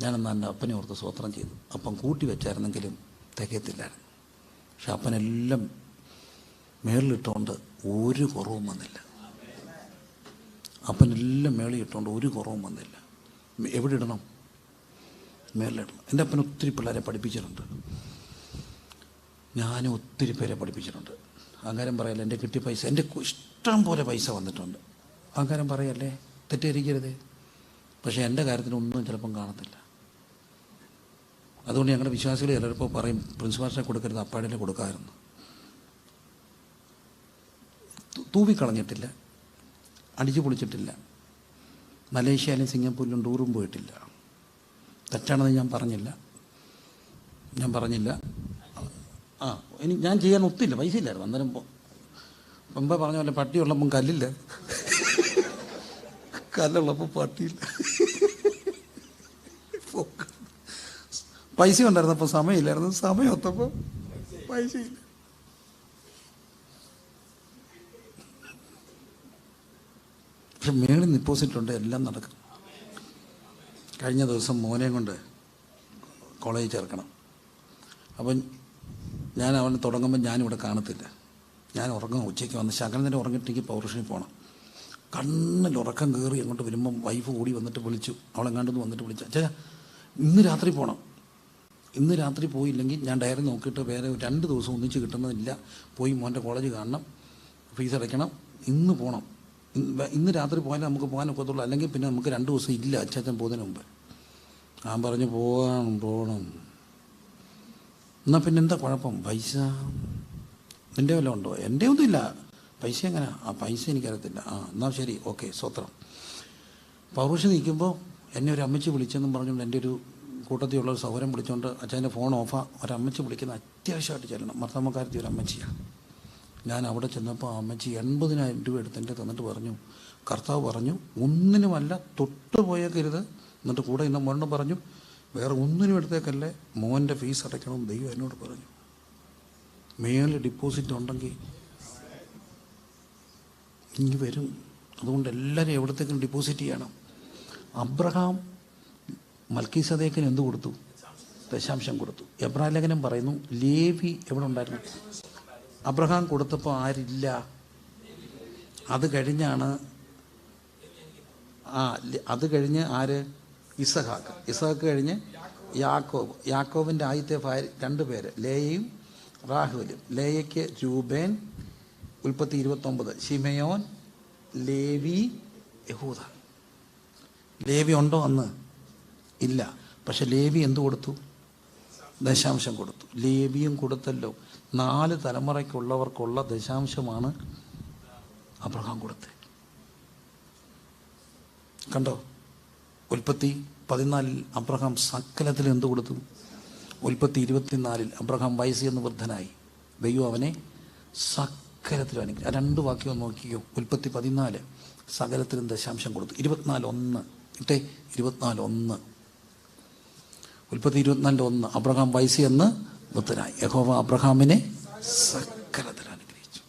ഞാനെന്നാ എന്റെ അപ്പനെ ഓർത്ത് സ്വോത്രം ചെയ്തു. അപ്പം കൂട്ടി വെച്ചായിരുന്നെങ്കിലും തികയത്തില്ലായിരുന്നു. പക്ഷെ അപ്പനെല്ലാം മേളിലിട്ടുകൊണ്ട് ഒരു കുറവും വന്നില്ല. അപ്പനെല്ലാം മേളിൽ ഇട്ടുകൊണ്ട് ഒരു കുറവും വന്നില്ല. എവിടെ ഇടണം? മേളിലിടണം. എന്റെ അപ്പൻ ഒത്തിരി പിള്ളേരെ പഠിപ്പിച്ചിട്ടുണ്ട്. ഞാനും ഒത്തിരി പേരെ പഠിപ്പിച്ചിട്ടുണ്ട്. അഹങ്കാരം പറയല്ല എന്റെ കിട്ടിയ പൈസ എന്റെ ഇഷ്ടം പോലെ പൈസ വന്നിട്ടുണ്ട്. അഹങ്കാരം പറയല്ലേ തെറ്റിദ്ധരിക്കരുത്. പക്ഷേ എന്റെ കാര്യത്തിനൊന്നും ചിലപ്പം കാണത്തില്ല. അതുകൊണ്ട് ഞങ്ങളുടെ വിശ്വാസികൾ ചിലപ്പോൾ പറയും പ്രിൻസിപ്പാളിനെ കൊടുക്കരുത് അപ്പാടിനെ കൊടുക്കാമായിരുന്നു തൂവിക്കളഞ്ഞിട്ടില്ല അടിച്ചു പൊളിച്ചിട്ടില്ല. മലേഷ്യയിലും സിംഗപ്പൂരിലും ടൂറും പോയിട്ടില്ല. തെറ്റാണെന്ന് ഞാൻ പറഞ്ഞില്ല. ഞാൻ പറഞ്ഞില്ല. ആ ഇനി ഞാൻ ചെയ്യാൻ ഒത്തില്ല പൈസ ഇല്ലായിരുന്നു. അന്നേരം മുമ്പേ പറഞ്ഞ പോലെ പട്ടിയുള്ളപ്പം കല്ലില്ല. കല്ലുള്ളപ്പോൾ പട്ടിയില്ല. പൈസ ഉണ്ടായിരുന്നപ്പോൾ സമയമില്ലായിരുന്നു. സമയം ഒത്തപ്പോൾ പൈസയില്ല. പക്ഷെ മേളിൽ ഡിപ്പോസിറ്റ് ഉണ്ട് എല്ലാം നടക്കും. കഴിഞ്ഞ ദിവസം മോനെയും കൊണ്ട് കോളേജിൽ ചേർക്കണം. അപ്പം ഞാൻ അവന് തുടങ്ങുമ്പോൾ ഞാനിവിടെ കാണത്തില്ല. ഞാൻ ഉറങ്ങും ഉച്ചയ്ക്ക് വന്ന് ശകലം നേരം എനിക്ക് പൗരുഷനിൽ പോകണം കണ്ണിൽ ഉറക്കം കയറി അങ്ങോട്ട് വരുമ്പം വൈഫ് കൂടി വന്നിട്ട് വിളിച്ചു. അവളെങ്ങാണ്ടെന്ന് വന്നിട്ട് വിളിച്ചു. അച്ഛാ ഇന്ന് രാത്രി പോകണം ഇന്ന് രാത്രി പോയില്ലെങ്കിൽ ഞാൻ ഡയറി നോക്കിയിട്ട് വേറെ രണ്ട് ദിവസം ഒന്നിച്ച് കിട്ടുന്നതില്ല. പോയി മോന്റെ കോളേജ് കാണണം ഫീസ് അടയ്ക്കണം. ഇന്ന് പോകണം ഇന്ന് ഇന്ന് രാത്രി പോയാലേ നമുക്ക് പോകാൻ ഒക്കത്തുള്ളൂ. അല്ലെങ്കിൽ പിന്നെ നമുക്ക് രണ്ട് ദിവസം ഇല്ല അച്ഛൻ പോകുന്നതിന് മുമ്പ്. ഞാൻ പറഞ്ഞു പോകണം പോകണം എന്നാൽ പിന്നെ എന്താ കുഴപ്പം? പൈസ നിന്റെ വല്ലതും ഉണ്ടോ? എന്റെ ഒന്നുമില്ല പൈസ എങ്ങനെ? ആ പൈസ എനിക്കറിയത്തില്ല. ആ എന്നാൽ ശരി. ഓക്കെ സ്വത്രം. പൗരുഷം നിൽക്കുമ്പോൾ എന്നെ ഒരു അമ്മച്ചി വിളിച്ചെന്നും പറഞ്ഞുകൊണ്ട് എന്റെ ഒരു കൂട്ടത്തിലുള്ള ഒരു സൗകര്യം വിളിച്ചുകൊണ്ട് അച്ഛന്റെ ഫോൺ ഓഫാ. ഒരമ്മച്ചി വിളിക്കുന്ന അത്യാവശ്യമായിട്ട് ചെല്ലണം. മർത്തമ്മക്കാരത്തി ഒരു അമ്മച്ചിയാണ് ഞാൻ അവിടെ ചെന്നപ്പോൾ ആ അമ്മച്ചി എൺപതിനായിരം രൂപ എടുത്ത് എന്റെ തന്നിട്ട് പറഞ്ഞു. കർത്താവ് പറഞ്ഞു ഒന്നിനുമല്ല തൊട്ട് പോയേക്കരുത് എന്നിട്ട് കൂടെ ഇന്ന് മോനും പറഞ്ഞു വേറെ ഒന്നിനും എടുത്തേക്കല്ലേ മോന്റെ ഫീസ് അടയ്ക്കണം ദൈവം എന്നോട് പറഞ്ഞു. മേലെ ഡിപ്പോസിറ്റ് ഉണ്ടെങ്കിൽ ഇനി വരും. അതുകൊണ്ട് എല്ലാവരും എവിടത്തേക്കും ഡിപ്പോസിറ്റ് ചെയ്യണം. അബ്രഹാം മൽക്കീസദേക്കിന് എന്ത് കൊടുത്തു? ദശാംശം കൊടുത്തു. എബ്രഹാം ലേഖനം പറയുന്നു ലേവി എവിടെ ഉണ്ടായിരുന്നു? അബ്രഹാം കൊടുത്തപ്പോൾ ആരില്ല. അത് കഴിഞ്ഞാണ് ആ അത് കഴിഞ്ഞ് ആര്? ഇസഹാക്ക്. ഇസഹാക്ക് കഴിഞ്ഞ് യാക്കോബ്. യാക്കോബിന്റെ ആദ്യത്തെ ഭാര്യ രണ്ട് പേര് ലേയയും റാഹുലും. ലേയയ്ക്ക് രൂപേൻ ഉൽപ്പത്തി ഇരുപത്തൊമ്പത് ഷിമയോൻ ലേവി യഹൂദ. ലേവി ഉണ്ടോ അന്ന് ഇല്ല. പക്ഷെ ലേവി എന്തു കൊടുത്തു? ദശാംശം കൊടുത്തു. ലേവിയും കൊടുത്തല്ലോ. നാല് തലമുറയ്ക്കുള്ളവർക്കുള്ള ദശാംശമാണ് അബ്രഹാം കൊടുത്തത്. കണ്ടോ? ഉൽപ്പത്തി പതിനാലിൽ അബ്രഹാം സകലത്തിൽ എന്ത് കൊടുത്തു? ഉൽപ്പത്തി ഇരുപത്തിനാലിൽ അബ്രഹാം വയസ്സ് എന്ന് വൃദ്ധനായി. ദൈവം അവനെ സകലത്തിലും അനുഗ്രഹിച്ചു. ആ രണ്ട് വാക്യം നോക്കിയോ ഉൽപ്പത്തി പതിനാല് സകലത്തിലും ദശാംശം കൊടുത്തു. ഇരുപത്തിനാല് ഒന്ന്. ഇട്ടേ ഇരുപത്തിനാല് ഒന്ന്. ഉൽപ്പത്തി ഇരുപത്തിനാലിന്റെ ഒന്ന്. അബ്രഹാം വയസ്സ് എന്ന് വൃദ്ധനായി. യഹോവ അബ്രഹാമിനെ സകലത്തിൽ അനുഗ്രഹിച്ചു.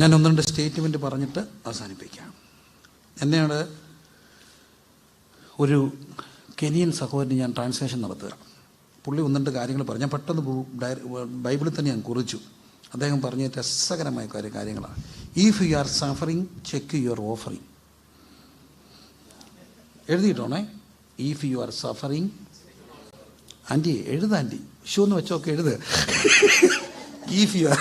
ഞാൻ ഒന്ന് രണ്ട് സ്റ്റേറ്റ്മെന്റ് പറഞ്ഞിട്ട് അവസാനിപ്പിക്കാം. എന്നെയാണ് ഒരു കെനിയൻ സഹോദരന് ഞാൻ ട്രാൻസ്ലേഷൻ നടത്തുക. പുള്ളി ഒന്ന് രണ്ട് കാര്യങ്ങൾ പറഞ്ഞു. ഞാൻ പെട്ടെന്ന് ബൈബിളിൽ തന്നെ ഞാൻ കുറിച്ചു. അദ്ദേഹം പറഞ്ഞ രസകരമായ കാര്യ കാര്യങ്ങളാണ്. If you are suffering check your offering എഴുതിയിട്ടോണേ if you are suffering aunty എഴുത aunty. ഷൂ എന്ന് വെച്ചൊക്കെ എഴുത്. ഇഫ് യു ആർ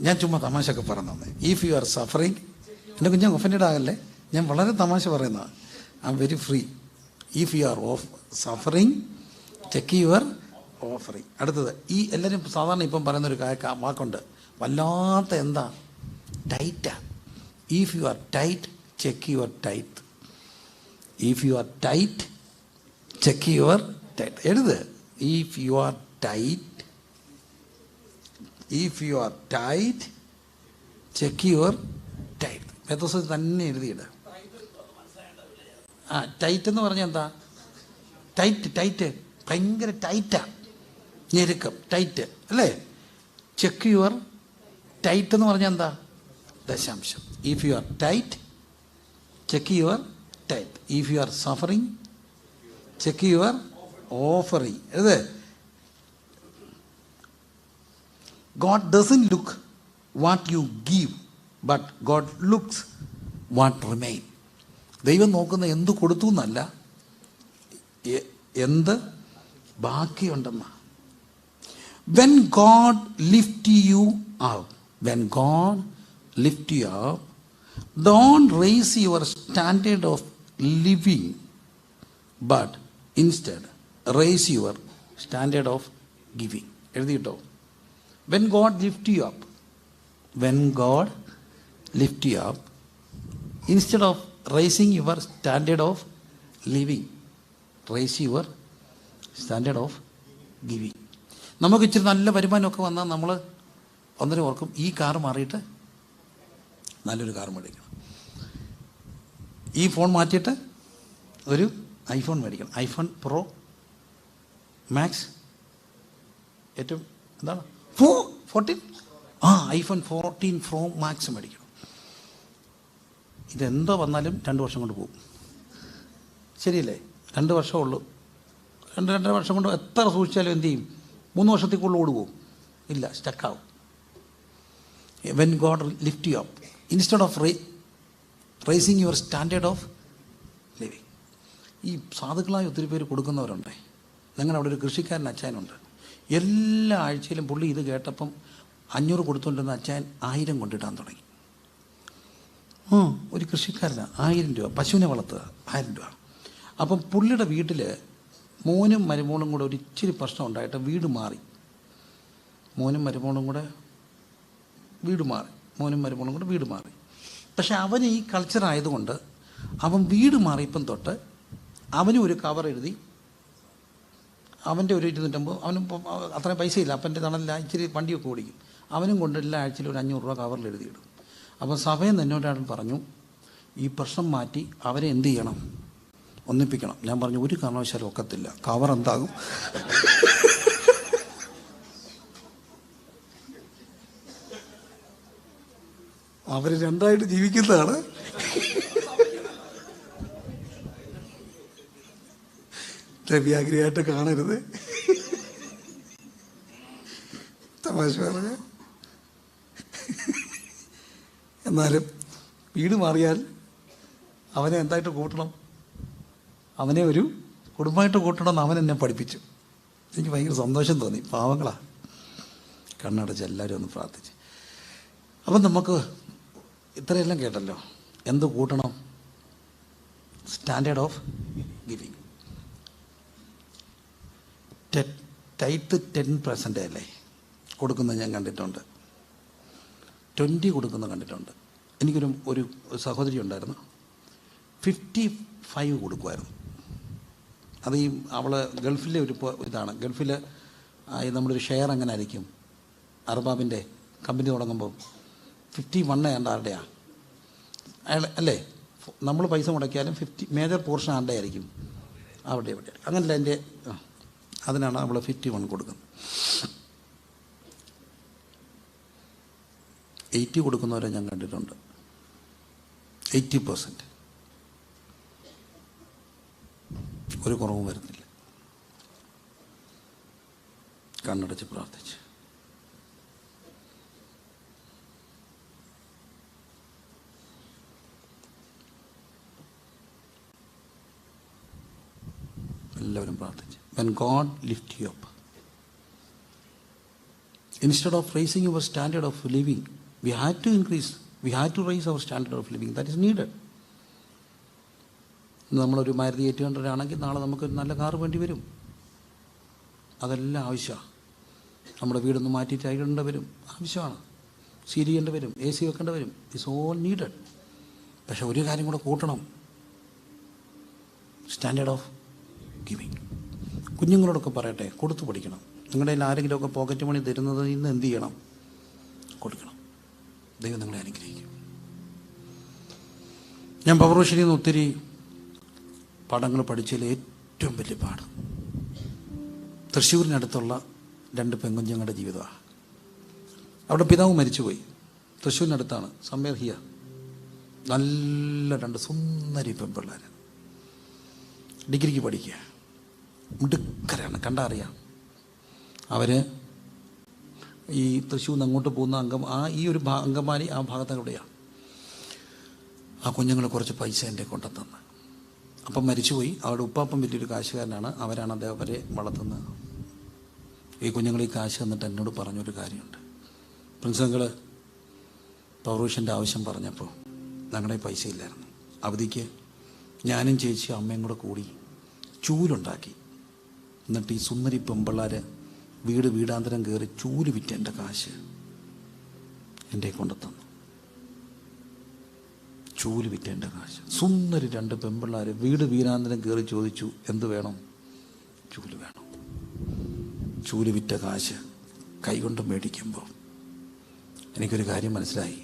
ഞാൻ ചുമ്മാ തമാശ ഒക്കെ പറഞ്ഞു ഇഫ് യു ആർ സഫറിങ് എന്റെ കുഞ്ഞാൻ ഒഫൻഡഡ് ആകല്ലേ? ഞാൻ വളരെ തമാശ പറയുന്നതാണ് am very free if you are of suffering check your offering അടുത്തത് ഈ എല്ലാവരും സാധാരണ ഇപ്പം പറയുന്നൊരു വാക്കുണ്ട്. വല്ലാത്ത എന്താ? ടൈറ്റാ if you are tight check your tight if you are tight check your tight എഴുത്. If you are tight if you are tight check your tight വേദോസത്തിൽ തന്നെ എഴുതിയിട്. ആ ടൈറ്റ് എന്ന് പറഞ്ഞാൽ എന്താ? ടൈറ്റ് ടൈറ്റ് ഭയങ്കര ടൈറ്റാ ഞെരുക്കം ടൈറ്റ് അല്ലേ? ചെക്ക് യുവർ ടൈറ്റ് എന്ന് പറഞ്ഞാൽ എന്താ? ദശാംശം. If you are tight check your tight if you are suffering check your offering അല്ലേ? God doesn't look what you give but God looks what remain. ദൈവം നോക്കുന്ന എന്ത് കൊടുത്തു എന്നല്ല. എന്ത്? ബാക്കിയുണ്ടെന്ന. When God lift you up when God lift you up don't raise your standard of living but instead raise your standard of giving എഴുതിയിട്ടോ? When God lift you up when God lift you up instead of raising your standard of living raise your standard of giving നമുക്ക് ഇച്ചിരി നല്ല വരുമാനമൊക്കെ വന്നാൽ നമ്മൾ ഒന്നര ഓർക്കും ഈ കാർ മാറിയിട്ട് നല്ലൊരു കാർ മേടിക്കണം. ഈ ഫോൺ മാറ്റിയിട്ട് ഒരു ഐഫോൺ മേടിക്കണം. ഐഫോൺ പ്രോ മാക്സ് ഏറ്റവും എന്താണ്? ഫോ ഫോർട്ടീൻ? ആ ഐഫോൺ ഫോർട്ടീൻ പ്രോ മാക്സ് മേടിക്കണം. ഇതെന്തോ വന്നാലും രണ്ട് വർഷം കൊണ്ട് പോകും. ശരിയല്ലേ? രണ്ട് വർഷമേ ഉള്ളൂ. രണ്ട് രണ്ടര വർഷം കൊണ്ട് എത്ര സൂക്ഷിച്ചാലും എന്ത് ചെയ്യും? മൂന്ന് വർഷത്തേക്കുള്ള ഓടുപോകും ഇല്ല സ്റ്റക്കാവും when God lift you up instead of ray raising your standard of living ഈ സാധുക്കളായി ഒത്തിരി പേര് കൊടുക്കുന്നവരുണ്ട്. ഞങ്ങളുടെ അവിടെ ഒരു കൃഷിക്കാരൻ അച്ചായനുണ്ട് എല്ലാ ആഴ്ചയിലും പുള്ളി ഇത് കേട്ടപ്പം അഞ്ഞൂറ് കൊടുത്തുകൊണ്ടിരുന്ന അച്ചായൻ ആയിരം കൊണ്ടിടാൻ തുടങ്ങി. ഒരു കൃഷിക്കാരനാണ് ആയിരം രൂപ. പശുവിനെ വളർത്തുക. ആയിരം രൂപ. അപ്പം പുള്ളിയുടെ വീട്ടിൽ മോനും മരുമോളും കൂടെ ഒരു ഇച്ചിരി പ്രശ്നം ഉണ്ടായിട്ട് വീട് മാറി. മോനും മരുമോളും കൂടെ വീട് മാറി. മോനും മരുമോളും കൂടെ വീട് മാറി. പക്ഷെ അവൻ ഈ കൾച്ചർ ആയതുകൊണ്ട് അവൻ വീട് മാറിയപ്പം തൊട്ട് അവനും ഒരു കവർ എഴുതി. അവന്റെ ഒരു ഇരുന്നൂറ്റമ്പത് അവനും അത്രയും പൈസയില്ല. അപ്പന്റെ തണലില്ല ഇച്ചിരി വണ്ടിയൊക്കെ ഓടിക്കും. അവനും കൊണ്ട് എല്ലാ ആഴ്ചയിലും ഒരു അഞ്ഞൂറ് രൂപ കവറിൽ എഴുതിയിടും. അപ്പോൾ സഭയിൽ എന്നോടാണ് പറഞ്ഞു ഈ പ്രശ്നം മാറ്റി അവരെ എന്ത് ചെയ്യണം? ഒന്നിപ്പിക്കണം. ഞാൻ പറഞ്ഞു ഒരു കാരണവശാലും ഒക്കത്തില്ല. കവർ എന്താകും? അവർ രണ്ടായിട്ട് ജീവിക്കുന്നതാണ്. രവ്യാഗ്രയായിട്ട് കാണരുത്. തമാശ പറഞ്ഞ. എന്നാലും വീട് മാറിയാൽ അവനെ എന്തായിട്ട് കൂട്ടണം? അവനെ ഒരു കുടുംബമായിട്ട് കൂട്ടണം എന്ന് അവൻ എന്നെ പഠിപ്പിച്ചു. എനിക്ക് ഭയങ്കര സന്തോഷം തോന്നി. പാവങ്ങളാ. കണ്ണടച്ച് എല്ലാവരും ഒന്ന് പ്രാർത്ഥിച്ച്. അപ്പം നമുക്ക് ഇത്രയെല്ലാം കേട്ടല്ലോ. എന്ത് കൂട്ടണം? Standard of giving tithe ten percent അല്ലേ? കൊടുക്കുന്നത് ഞാൻ കണ്ടിട്ടുണ്ട്. ട്വന്റി കൊടുക്കുന്നത് കണ്ടിട്ടുണ്ട്. എനിക്കൊരു ഒരു സഹോദരി ഉണ്ടായിരുന്നു. ഫിഫ്റ്റി ഫൈവ് കൊടുക്കുമായിരുന്നു. അത് ഈ അവൾ ഗൾഫിലെ ഒരു ഇതാണ്. ഗൾഫിൽ നമ്മളൊരു ഷെയർ അങ്ങനെ ആയിരിക്കും? അർബാബിന്റെ കമ്പനി തുടങ്ങുമ്പോൾ ഫിഫ്റ്റി വൺ ഏണ്ട ആരുടെയാണ് അയാൾ അല്ലേ? നമ്മൾ പൈസ മുടക്കിയാലും ഫിഫ്റ്റി മേജർ പോർഷൻ ആരുടെ ആയിരിക്കും? അവിടെ ഇവിടെ അങ്ങനല്ല എന്റെ അതിനാണ് അവൾ ഫിഫ്റ്റി വൺ കൊടുക്കുന്നത്. എയ്റ്റി കൊടുക്കുന്നവരെ ഞാൻ കണ്ടിട്ടുണ്ട്. Eighty percent. ഒരു കുറവും വരുന്നില്ല. കണ്ണടച്ച് പ്രാർത്ഥിച്ച്. എല്ലാവരും പ്രാർത്ഥിച്ച്. When God lift you up instead of raising your standard of living we had to increase we had to raise our standard of living that is needed നമ്മളൊരു മാരുതി എയ്റ്റ് ഹൺഡ്രഡ് ആണെങ്കിൽ നാളെ നമുക്കൊരു നല്ല കാറ് വേണ്ടി വരും. അതെല്ലാം ആവശ്യമാണ്. നമ്മുടെ വീടൊന്ന് മാറ്റിയിട്ട് അയക്കേണ്ട വരും. ആവശ്യമാണ്. ചെയ്യേണ്ടി വരും. എ സി വെക്കേണ്ടി വരും. ഇറ്റ്സ് ഓൾ നീഡഡ് പക്ഷെ ഒരു കാര്യം കൂടെ കൂട്ടണം. സ്റ്റാൻഡേർഡ് ഓഫ് ഗിവിങ് കുഞ്ഞുങ്ങളോടൊക്കെ പറയട്ടെ. കൊടുത്തു പഠിക്കണം. നിങ്ങളുടെ കയ്യിൽ ആരെങ്കിലുമൊക്കെ പോക്കറ്റ് മണി തരുന്നത് ഇന്ന് എന്ത് ചെയ്യണം? കൊടുക്കണം. ദൈവം നിങ്ങളെ അനുഗ്രഹിക്കും. ഞാൻ പവർവശനിൽ നിന്ന് ഒത്തിരി പാഠങ്ങൾ പഠിച്ചതിൽ ഏറ്റവും വലിയ പാഠം. തൃശ്ശൂരിനടുത്തുള്ള രണ്ട് പെങ്കുഞ്ഞുങ്ങളുടെ ജീവിതമാണ്. അവിടെ പിതാവ് മരിച്ചുപോയി. തൃശ്ശൂരിനടുത്താണ് സമ്മേർഹിയ നല്ല രണ്ട് സുന്ദരി പെൺപിള്ളേർ ഡിഗ്രിക്ക് പഠിക്കുക. മിടുക്കരാണ് കണ്ടറിയാം. അവർ ഈ തൃശ്ശൂർ നിന്ന് അങ്ങോട്ട് പോകുന്ന അംഗം ആ ഈ ഒരു അങ്കമാലി ആ ഭാഗത്ത് എവിടെയാണ്? ആ കുഞ്ഞുങ്ങൾ കുറച്ച് പൈസ എന്റെ കൊണ്ടുതന്ന് അപ്പം മരിച്ചുപോയി. അവരുടെ ഉപ്പാപ്പം വലിയൊരു കാശുകാരനാണ്. അവരാണ് അദ്ദേഹം അവരെ വളർത്തുന്നത്. ഈ കുഞ്ഞുങ്ങൾ ഈ കാശ് തന്നിട്ട് എന്നോട് പറഞ്ഞൊരു കാര്യമുണ്ട്. പ്രിൻസിപ്പൾ പൗറൂഷന്റെ ആവശ്യം പറഞ്ഞപ്പോൾ ഞങ്ങളുടെ പൈസ ഇല്ലായിരുന്നു. അവധിക്ക് ഞാനും ചേച്ചി അമ്മയും കൂടെ കൂടി ചൂലുണ്ടാക്കി. എന്നിട്ട് ഈ സുന്ദരി പെമ്പിള്ളാർ വീട് വീടാന്തരം കയറി ചൂൽ വിറ്റ് എന്റെ കാശ് എന്റെ കൊണ്ട് തന്നു. ചൂൽ വിറ്റ് എന്റെ കാശ്. സുന്ദരി രണ്ട് പെമ്പിള്ളാർ വീട് വീടാന്തരം കയറി ചോദിച്ചു എന്ത് വേണം? ചൂൽ വേണം. ചൂൽ വിറ്റ കാശ് കൈകൊണ്ട് മേടിക്കുമ്പോൾ എനിക്കൊരു കാര്യം മനസ്സിലായി.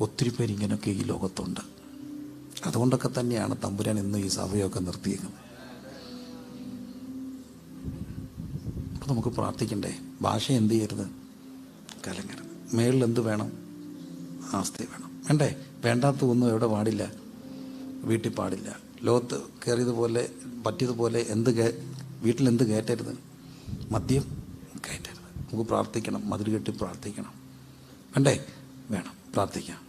ഒത്തിരി പേര് ഇങ്ങനെയൊക്കെ ഈ ലോകത്തുണ്ട്. അതുകൊണ്ടൊക്കെ തന്നെയാണ് തമ്പുരാൻ ഇന്ന് ഈ സഭയൊക്കെ നിർത്തിയേക്കുന്നത്. നമുക്ക് പ്രാർത്ഥിക്കണ്ടേ? ഭാഷ എന്ത് ചെയ്യരുത്? കലങ്ങരുത്. മേളിൽ എന്ത് വേണം? ആസ്തി വേണം. വേണ്ടേ? വേണ്ടാത്ത ഒന്നും എവിടെ പാടില്ല. വീട്ടിൽ പാടില്ല. ലോകത്ത് കയറിയതുപോലെ പറ്റിയതുപോലെ എന്ത് എന്ത് കയറ്റരുത്? മദ്യം കയറ്റരുത്. നമുക്ക് പ്രാർത്ഥിക്കണം. മതിൽ കെട്ടി പ്രാർത്ഥിക്കണം. വേണ്ടേ? വേണം. പ്രാർത്ഥിക്കാം.